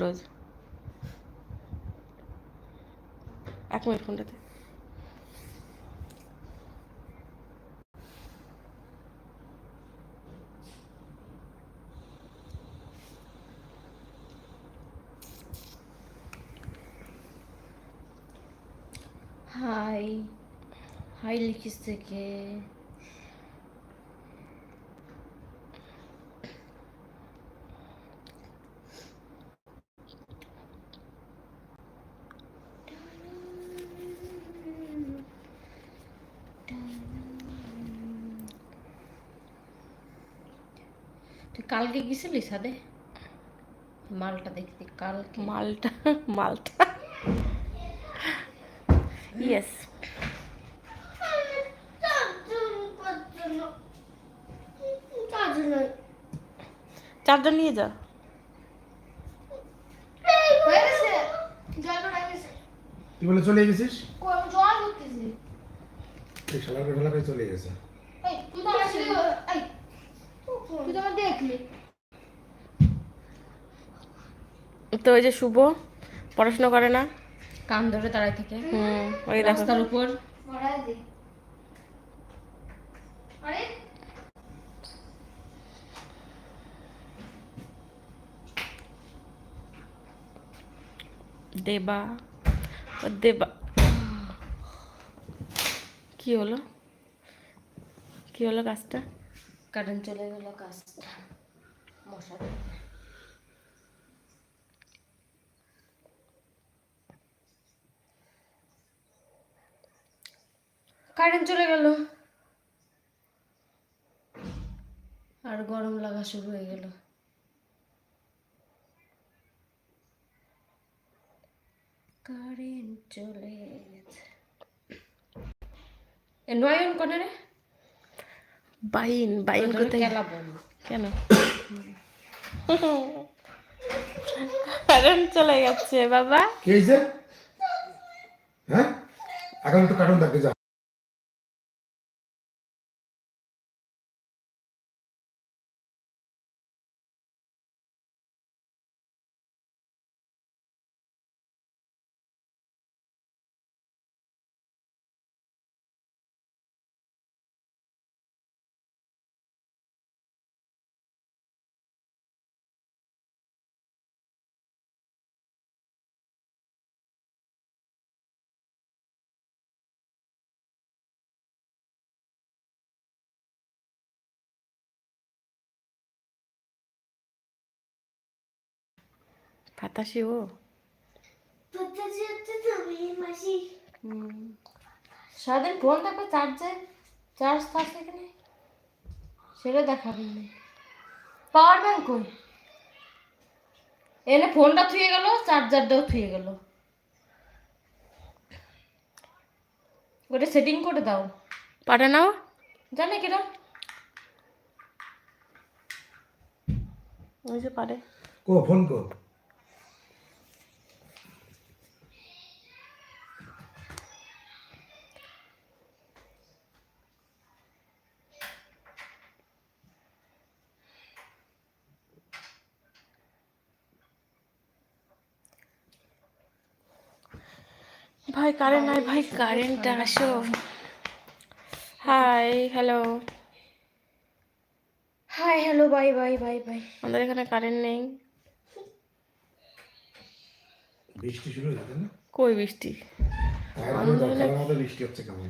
রোজ। এক মিনিট ফোনটাতে। High. High লিখিস থেকে। তুই কালকে গেছিলি সাদে মালটা দেখতে কালকে। মালটা মালটা। ইয়েস চার্জার নিয়ে যা। তুই বলে চলে গেছিস? এই শালা করে চলে গেছে তো ওই যে শুভ পড়াশোনা করে না? কান ধরে দাঁড়ায় থাকে। হুম ওই রাস্তার উপর। দেবা দেবা। কি হলো? কি হলো কাজটা কারেন্ট চলে গেল কাজটা। মশা। কারেন্ট চলে গেল। আর গরম লাগা শুরু হয়ে গেল। কারেন্ট চলে গেছে। নয়ন কোনে রে? বাইন বাইন কোথায়? কেন? কারণ চলে গেছে বাবা। কে হ্যাঁ? এখন একটু কার্টুন দেখতে যা ফাতাসি ও সারাদিন ফোন থাকবে চার্জে চার্জ থাকছে এখানে সেটা দেখাবেন পাওয়ার ব্যাংক কই এনে ফোনটা থুয়ে গেল চার্জারটাও থুয়ে গেল ওটা সেটিং করে দাও পারে নাও জানে কিরা ওই যে পারে কো ফোন কো ভাই কারেন্ট নাই ভাই কারেন্ট আসো। Hi hello hi hello bye bye bye bye আমাদের এখানে কারেন্ট নেই। বৃষ্টি শুরু হয়ে যাবে না? কই বৃষ্টি? তার বৃষ্টি হচ্ছে কেমন?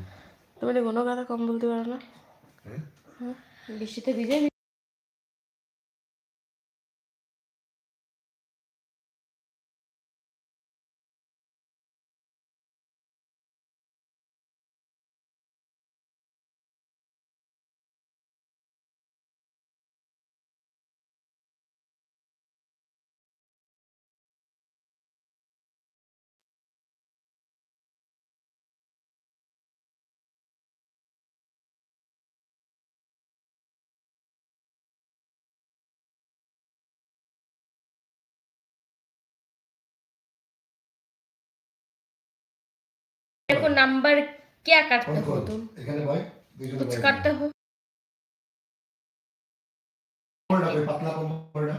তুমি কোনো কথা কম বলতে পারো না? হ্যাঁ? বৃষ্টিতে ভিজে को नंबर क्या काटते हो तुम कुछ काटते हो पतला को मोड़ना